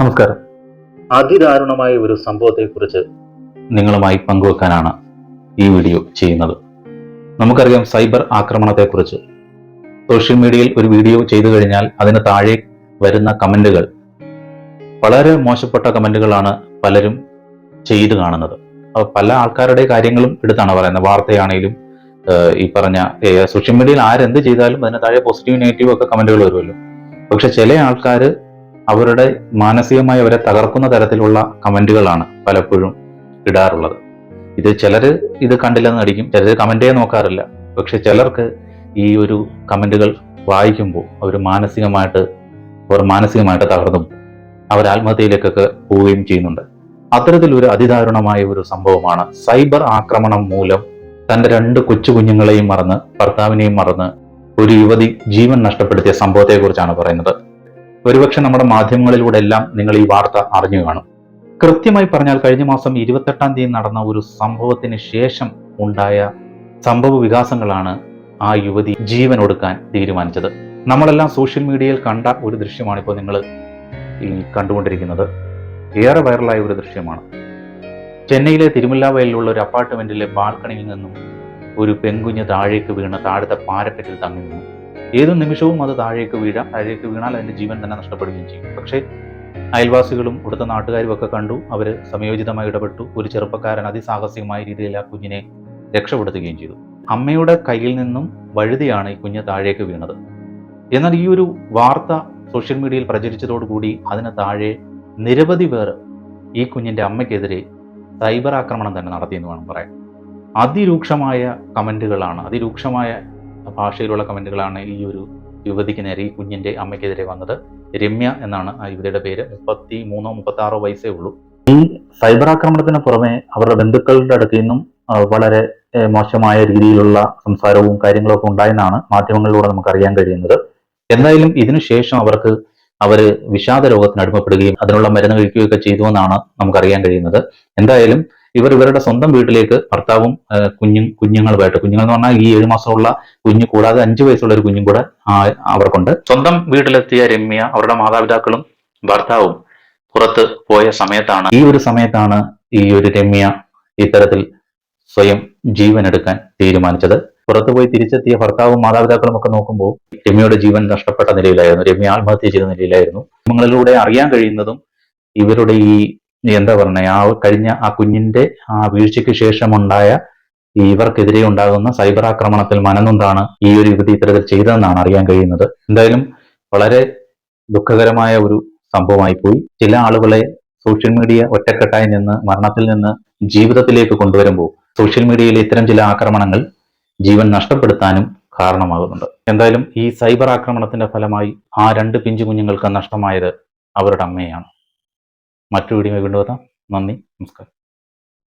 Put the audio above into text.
നമസ്കാരം. അതിദാരുണമായ ഒരു സംഭവത്തെക്കുറിച്ച് നിങ്ങളുമായി പങ്കുവെക്കാനാണ് ഈ വീഡിയോ ചെയ്യുന്നത്. നമുക്കറിയാം സൈബർ ആക്രമണത്തെക്കുറിച്ച്. സോഷ്യൽ മീഡിയയിൽ ഒരു വീഡിയോ ചെയ്തു കഴിഞ്ഞാൽ അതിന് താഴെ വരുന്ന കമന്റുകൾ വളരെ മോശപ്പെട്ട കമന്റുകളാണ് പലരും ചെയ്തു കാണുന്നത്. പല ആൾക്കാരുടെ കാര്യങ്ങളും എടുത്താണ് പറയുന്നത്. വാർത്തയാണെങ്കിലും ഈ പറഞ്ഞ സോഷ്യൽ മീഡിയയിൽ ആരെന്ത് ചെയ്താലും അതിന് താഴെ പോസിറ്റീവ് നെഗറ്റീവ് ഒക്കെ കമന്റുകൾ വരുമല്ലോ. പക്ഷെ ചില ആൾക്കാർ അവരുടെ മാനസികമായി അവരെ തകർക്കുന്ന തരത്തിലുള്ള കമന്റുകളാണ് പലപ്പോഴും ഇടാറുള്ളത്. ഇത് ചിലർ ഇത് കണ്ടില്ലെന്ന് നടിക്കും ചിലർ കമന്റേ നോക്കാറില്ല. പക്ഷെ ചിലർക്ക് ഈ ഒരു കമന്റുകൾ വായിക്കുമ്പോൾ അവർ മാനസികമായിട്ട് അവർ മാനസികമായിട്ട് തകർന്നു. അവർ ആത്മഹത്യയിലേക്കൊക്കെ പോവുകയും ചെയ്യുന്നുണ്ട്. അത്തരത്തിലൊരു അതിദാരുണമായ ഒരു സംഭവമാണ് സൈബർ ആക്രമണം മൂലം തന്റെ രണ്ട് കൊച്ചു കുഞ്ഞുങ്ങളെയും മറന്ന് ഭർത്താവിനെയും മറന്ന് ഒരു യുവതി ജീവൻ നഷ്ടപ്പെടുത്തിയ സംഭവത്തെക്കുറിച്ചാണ് പറയുന്നത്. ഒരുപക്ഷെ നമ്മുടെ മാധ്യമങ്ങളിലൂടെ എല്ലാം നിങ്ങൾ ഈ വാർത്ത അറിഞ്ഞു കാണും. കൃത്യമായി പറഞ്ഞാൽ കഴിഞ്ഞ മാസം ഇരുപത്തെട്ടാം തീയതി നടന്ന ഒരു സംഭവത്തിന് ശേഷം ഉണ്ടായ സംഭവ വികാസങ്ങളാണ് ആ യുവതി ജീവൻ ഒടുക്കാൻ തീരുമാനിച്ചത്. നമ്മളെല്ലാം സോഷ്യൽ മീഡിയയിൽ കണ്ട ഒരു ദൃശ്യമാണ് ഇപ്പോൾ നിങ്ങൾ ഈ കണ്ടുകൊണ്ടിരിക്കുന്നത്. ഏറെ വൈറലായ ഒരു ദൃശ്യമാണ്. ചെന്നൈയിലെ തിരുമുല്ലാവയലിലുള്ള ഒരു അപ്പാർട്ട്മെന്റിലെ ബാൽക്കണിയിൽ നിന്നും ഒരു പെൺകുഞ്ഞ് താഴേക്ക് വീണ് താഴത്തെ പാരപ്പറ്റിൽ തങ്ങി നിന്നു. ഏതു നിമിഷവും അത് താഴേക്ക് വീഴാം താഴേക്ക് വീണാൽ അതിന്റെ ജീവൻ തന്നെ നഷ്ടപ്പെടുകയും ചെയ്യും. പക്ഷേ അയൽവാസികളും ഇവിടുത്തെ നാട്ടുകാരും ഒക്കെ കണ്ടു അവർ സമയോചിതമായി ഇടപെട്ടു ഒരു ചെറുപ്പക്കാരൻ അതിസാഹസികമായ രീതിയിൽ ആ കുഞ്ഞിനെ രക്ഷപ്പെടുത്തുകയും ചെയ്തു. അമ്മയുടെ കയ്യിൽ നിന്നും വഴുതിയാണ് ഈ കുഞ്ഞ് താഴേക്ക് വീണത്. എന്നാൽ ഈ ഒരു വാർത്ത സോഷ്യൽ മീഡിയയിൽ പ്രചരിച്ചതോടുകൂടി അതിന് താഴെ നിരവധി പേർ ഈ കുഞ്ഞിന്റെ അമ്മയ്ക്കെതിരെ സൈബർ ആക്രമണം തന്നെ നടത്തിയെന്ന് വേണം പറയാൻ. അതിരൂക്ഷമായ കമന്റുകളാണ് അതിരൂക്ഷമായ ഭാഷയിലുള്ള കമന്റുകളാണ് ഈ ഒരു യുവതിക്ക് നേരെ ഈ കുഞ്ഞിന്റെ അമ്മയ്ക്കെതിരെ വന്നത്. രമ്യ എന്നാണ് ആ യുവതിയുടെ പേര്. മുപ്പത്തി മൂന്നോ മുപ്പത്തി ആറോ വയസ്സേ ഉള്ളൂ. ഈ സൈബർ ആക്രമണത്തിന് പുറമെ അവരുടെ ബന്ധുക്കളുടെ അടുക്കിൽ നിന്നും വളരെ മോശമായ രീതിയിലുള്ള സംസാരവും കാര്യങ്ങളൊക്കെ ഉണ്ടായെന്നാണ് മാധ്യമങ്ങളിലൂടെ നമുക്ക് അറിയാൻ കഴിയുന്നത്. എന്തായാലും ഇതിനുശേഷം അവർക്ക് അവർ വിഷാദ രോഗത്തിന് അടിമപ്പെടുകയും അതിനുള്ള മരുന്ന് കഴിക്കുകയൊക്കെ ചെയ്തു എന്നാണ് നമുക്കറിയാൻ കഴിയുന്നത്. എന്തായാലും ഇവർ ഇവരുടെ സ്വന്തം വീട്ടിലേക്ക് ഭർത്താവും കുഞ്ഞും കുഞ്ഞുങ്ങളുമായിട്ട്. കുഞ്ഞുങ്ങൾ എന്ന് പറഞ്ഞാൽ ഈ ഏഴ് മാസമുള്ള കുഞ്ഞ് കൂടാതെ അഞ്ചു വയസ്സുള്ള ഒരു കുഞ്ഞും കൂടെ അവർക്കുണ്ട്. സ്വന്തം വീട്ടിലെത്തിയ രമ്യ അവരുടെ മാതാപിതാക്കളും ഭർത്താവും പുറത്ത് പോയ സമയത്താണ് ഈ ഒരു സമയത്താണ് ഈ ഒരു രമ്യ ഇത്തരത്തിൽ സ്വയം ജീവൻ എടുക്കാൻ തീരുമാനിച്ചത്. പുറത്തു പോയി തിരിച്ചെത്തിയ ഭർത്താവും മാതാപിതാക്കളും ഒക്കെ നോക്കുമ്പോൾ രമ്യയുടെ ജീവൻ നഷ്ടപ്പെട്ട നിലയിലായിരുന്നു. രമ്യ ആത്മഹത്യ ചെയ്ത നിലയിലായിരുന്നു. നിങ്ങളിലൂടെ അറിയാൻ കഴിയുന്നതും ഇവരുടെ ഈ എന്താ പറയുന്നത് ആ കഴിഞ്ഞ ആ കുഞ്ഞിന്റെ ആ വീഴ്ചയ്ക്ക് ശേഷമുണ്ടായ ഇവർക്കെതിരെ ഉണ്ടാകുന്ന സൈബർ ആക്രമണത്തിൽ മനനൊന്താണ് ഈ ഒരു യുവതി ഇത്തരത്തിൽ ചെയ്തതെന്നാണ് അറിയാൻ കഴിയുന്നത്. എന്തായാലും വളരെ ദുഃഖകരമായ ഒരു സംഭവമായി പോയി. ചില ആളുകളെ സോഷ്യൽ മീഡിയ ഒറ്റക്കെട്ടായി നിന്ന് മരണത്തിൽ നിന്ന് ജീവിതത്തിലേക്ക് കൊണ്ടുവരുമ്പോൾ സോഷ്യൽ മീഡിയയിലെ ഇത്തരം ചില ആക്രമണങ്ങൾ ജീവൻ നഷ്ടപ്പെടുത്താനും കാരണമാകുന്നുണ്ട്. എന്തായാലും ഈ സൈബർ ആക്രമണത്തിന്റെ ഫലമായി ആ രണ്ട് പിഞ്ചു കുഞ്ഞുങ്ങൾക്ക് നഷ്ടമായത് അവരുടെ അമ്മയാണ്. മറ്റു വീഡിയോ വീണ്ടും നന്ദി. നമസ്കാരം.